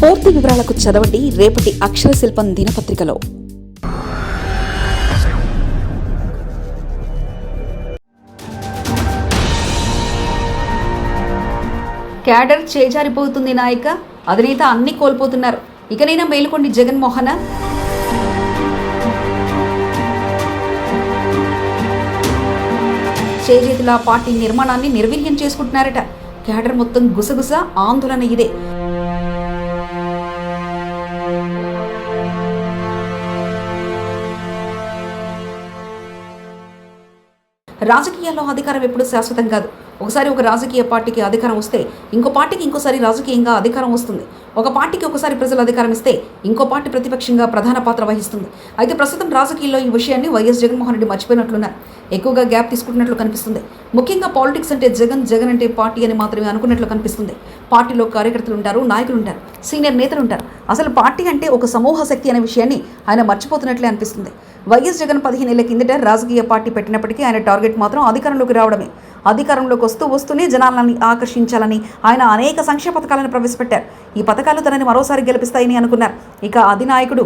పూర్తి వివరాలకు చదవండి రేపటి అక్షర శిల్పం దినపత్రికలో. క్యాడర్ చేజారిపోతుంది నాయక. అధినేత అన్ని కోల్పోతున్నారు. ఇకనైనా మేలుకోండి జగన్మోహన. చేజేతుల పార్టీ నిర్మాణాన్ని నిర్వీర్యం చేసుకుంటున్నారట. క్యాడర్ మొత్తం గుసగుస ఆందోళన ఇదే. రాజకీయాల్లో అధికారం ఎప్పుడు శాశ్వతం కాదు. ఒకసారి ఒక రాజకీయ పార్టీకి అధికారం వస్తే ఇంకో పార్టీకి ఇంకోసారి రాజకీయంగా అధికారం వస్తుంది. ఒక పార్టీకి ఒకసారి ప్రజలు అధికారం ఇస్తే ఇంకో పార్టీ ప్రతిపక్షంగా ప్రధాన పాత్ర వహిస్తుంది. అయితే ప్రస్తుతం రాజకీయాల్లో ఈ విషయాన్ని వైఎస్ జగన్మోహన్ రెడ్డి మర్చిపోయినట్లున్నారు. ఎక్కువగా గ్యాప్ తీసుకుంటున్నట్లు కనిపిస్తుంది. ముఖ్యంగా పాలిటిక్స్ అంటే జగన్ జగన్ అంటే పార్టీ అని మాత్రమే అనుకున్నట్లు కనిపిస్తుంది. పార్టీలో కార్యకర్తలు ఉంటారు నాయకులు ఉంటారు సీనియర్ నేతలు ఉంటారు. అసలు పార్టీ అంటే ఒక సమూహ శక్తి అనే విషయాన్ని ఆయన మర్చిపోతున్నట్లే అనిపిస్తుంది. వైఎస్ జగన్ పదిహేనేళ్ళ కిందట రాజకీయ పార్టీ పెట్టినప్పటికీ ఆయన టార్గెట్ మాత్రం అధికారంలోకి రావడమే. అధికారంలోకి వస్తూ వస్తూనే జనాలని ఆకర్షించాలని ఆయన అనేక సంక్షేమ పథకాలను ప్రవేశపెట్టారు. ఈ పథకాలు తనని మరోసారి గెలిపిస్తాయని అనుకున్నారు. ఇక అధినాయకుడు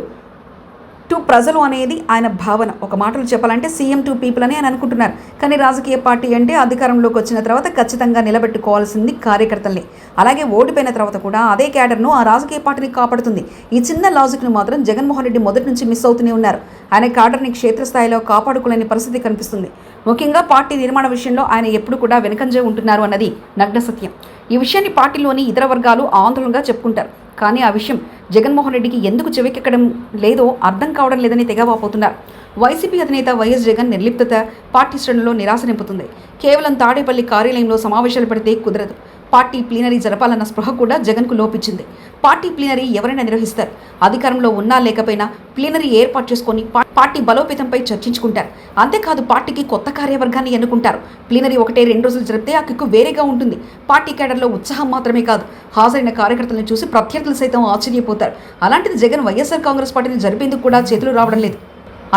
టు ప్రజలు అనేది ఆయన భావన. ఒక మాటలు చెప్పాలంటే సీఎం టు పీపుల్ అని ఆయన అనుకుంటున్నారు. కానీ రాజకీయ పార్టీ అంటే అధికారంలోకి వచ్చిన తర్వాత ఖచ్చితంగా నిలబెట్టుకోవాల్సింది కార్యకర్తల్ని. అలాగే ఓడిపోయిన తర్వాత కూడా అదే క్యాడర్ను ఆ రాజకీయ పార్టీని కాపాడుతుంది. ఈ చిన్న లాజిక్ను మాత్రం జగన్మోహన్ రెడ్డి మొదటి నుంచి మిస్ అవుతూనే ఉన్నారు. ఆయన కాడర్ని క్షేత్రస్థాయిలో కాపాడుకోలేని పరిస్థితి కనిపిస్తుంది. ముఖ్యంగా పార్టీ నిర్మాణ విషయంలో ఆయన ఎప్పుడు కూడా వెనకంజే ఉంటున్నారు అన్నది నగ్న సత్యం. ఈ విషయాన్ని పార్టీలోని ఇతర వర్గాలు ఆందోళనగా చెప్పుకుంటారు. కానీ ఆ విషయం జగన్మోహన్ రెడ్డికి ఎందుకు చెవికెక్కడం లేదో అర్థం కావడం లేదని తెగవాపోతున్నారు వైసీపీ అధినేత వైఎస్ జగన్ నిర్లిప్తత పార్టీ శ్రేణుల్లో నిరాశ నింపుతుంది. కేవలం తాడేపల్లి కార్యాలయంలో సమావేశాలు పెడితే కుదరదు. పార్టీ ప్లీనరీ జరపాలన్న స్పృహ కూడా జగన్కు లోపించింది. పార్టీ ప్లీనరీ ఎవరైనా నిర్వహిస్తారు. అధికారంలో ఉన్నా లేకపోయినా ప్లీనరీ ఏర్పాటు చేసుకొని పార్టీ బలోపేతంపై చర్చించుకుంటారు. అంతేకాదు పార్టీకి కొత్త కార్యవర్గాన్ని ఎన్నుకుంటారు. ప్లీనరీ ఒకటే రెండు రోజులు జరిపితే ఆ కిక్కు వేరేగా ఉంటుంది. పార్టీ కేడర్లో ఉత్సాహం మాత్రమే కాదు. హాజరైన కార్యకర్తలను చూసి ప్రత్యర్థులు సైతం ఆశ్చర్యపోతారు. అలాంటిది జగన్ వైఎస్ఆర్ కాంగ్రెస్ పార్టీని జరిపేందుకు కూడా చేతులు రావడం లేదు.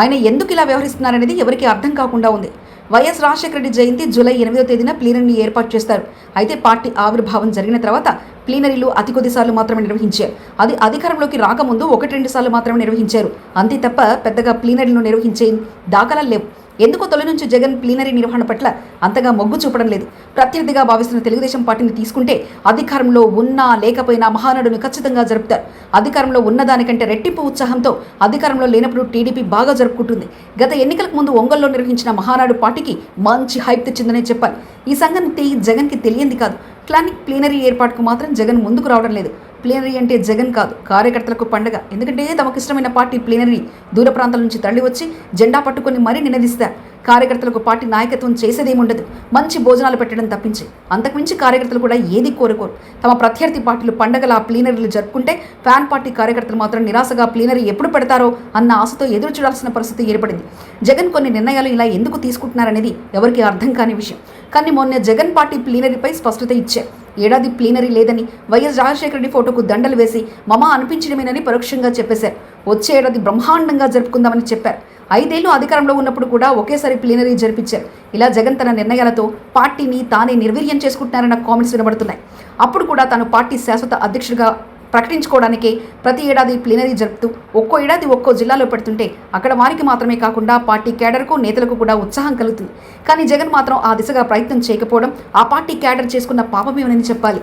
ఆయన ఎందుకు ఇలా వ్యవహరిస్తున్నారనేది ఎవరికీ అర్థం కాకుండా ఉంది. వైఎస్ రాజశేఖర రెడ్డి జయంతి జూలై ఎనిమిదో తేదీన ప్లీనరీని ఏర్పాటు చేస్తారు. అయితే పార్టీ ఆవిర్భావం జరిగిన తర్వాత ప్లీనరీలు అతి కొద్దిసార్లు మాత్రమే నిర్వహించారు. అది అధికారంలోకి రాకముందు ఒకటి రెండు సార్లు మాత్రమే నిర్వహించారు. అంతే తప్ప పెద్దగా ప్లీనరీలు నిర్వహించే దాఖలాలు లేవు. ఎందుకో తొలి నుంచి జగన్ ప్లీనరీ నిర్వహణ పట్ల అంతగా మొగ్గు చూపడం లేదు. ప్రత్యర్థిగా భావిస్తున్న తెలుగుదేశం పార్టీని తీసుకుంటే అధికారంలో ఉన్నా లేకపోయినా మహానాడును ఖచ్చితంగా జరుపుతారు. అధికారంలో ఉన్నదానికంటే రెట్టింపు ఉత్సాహంతో అధికారంలో లేనప్పుడు టీడీపీ బాగా జరుపుకుంటుంది. గత ఎన్నికలకు ముందు ఒంగోల్లో నిర్వహించిన మహానాడు పార్టీకి మంచి హైప్ తెచ్చిందనే చెప్పాలి. ఈ సంగతి జగన్కి తెలియంది కాదు. క్లానిక్ ప్లీనరీ ఏర్పాటుకు మాత్రం జగన్ ముందుకు రావడం లేదు. ప్లీనరీ అంటే జగన్ కాదు కార్యకర్తలకు పండగ. ఎందుకంటే తమకు ఇష్టమైన పార్టీ ప్లీనరీ దూర ప్రాంతాల నుంచి తరలి వచ్చి జెండా పట్టుకొని మరీ నినదిస్తారు కార్యకర్తలకు పార్టీ నాయకత్వం చేసేదేముండదు. మంచి భోజనాలు పెట్టడం తప్పించి. అంతకుమించి కార్యకర్తలు కూడా ఏది కోరుకోరు. తమ ప్రత్యర్థి పార్టీలు పండగల ప్లీనరీలు జరుపుకుంటే ఫ్యాన్ పార్టీ కార్యకర్తలు మాత్రం నిరాశగా ప్లీనరీ ఎప్పుడు పెడతారో అన్న ఆశతో ఎదురు చూడాల్సిన పరిస్థితి ఏర్పడింది. జగన్ కొన్ని నిర్ణయాలు ఇలా ఎందుకు తీసుకుంటున్నారనేది ఎవరికి అర్థం కాని విషయం. కానీ మొన్న జగన్ పార్టీ ప్లీనరీపై స్పష్టత ఇచ్చారు. ఏడాది ప్లీనరీ లేదని వైఎస్ రాజశేఖర రెడ్డి ఫోటోకు దండలు వేసి మమా అనిపించడమేనని పరోక్షంగా చెప్పేశారు. వచ్చే ఏడాది బ్రహ్మాండంగా జరుపుకుందామని చెప్పారు. ఐదేళ్ళు అధికారంలో ఉన్నప్పుడు కూడా ఒకేసారి ప్లీనరీ జరిపించారు. ఇలా జగన్ తన నిర్ణయాలతో పార్టీని తానే నిర్వీర్యం చేసుకుంటున్నారన్న కామెంట్స్ వినబడుతున్నాయి. అప్పుడు కూడా తాను పార్టీ శాశ్వత అధ్యక్షుడిగా ప్రకటించుకోవడానికి ప్రతి ఏడాది ప్లీనరీ జరుపుతూ ఒక్కో ఏడాది ఒక్కో జిల్లాలో పెడుతుంటే అక్కడ వారికి మాత్రమే కాకుండా పార్టీ క్యాడర్కు నేతలకు కూడా ఉత్సాహం కలుగుతుంది. కానీ జగన్ మాత్రం ఆ దిశగా ప్రయత్నం చేయకపోవడం ఆ పార్టీ క్యాడర్ చేసుకున్న పాపమేమని చెప్పాలి.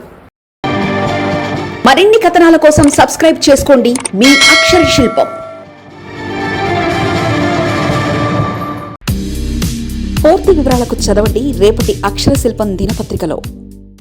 మరిన్ని కథనాల కోసం సబ్స్క్రైబ్ చేసుకోండి మీ అక్షర శిల్పం. పూర్తి వివరాలకు చదవండి రేపటి అక్షర శిల్పం దినపత్రికలో.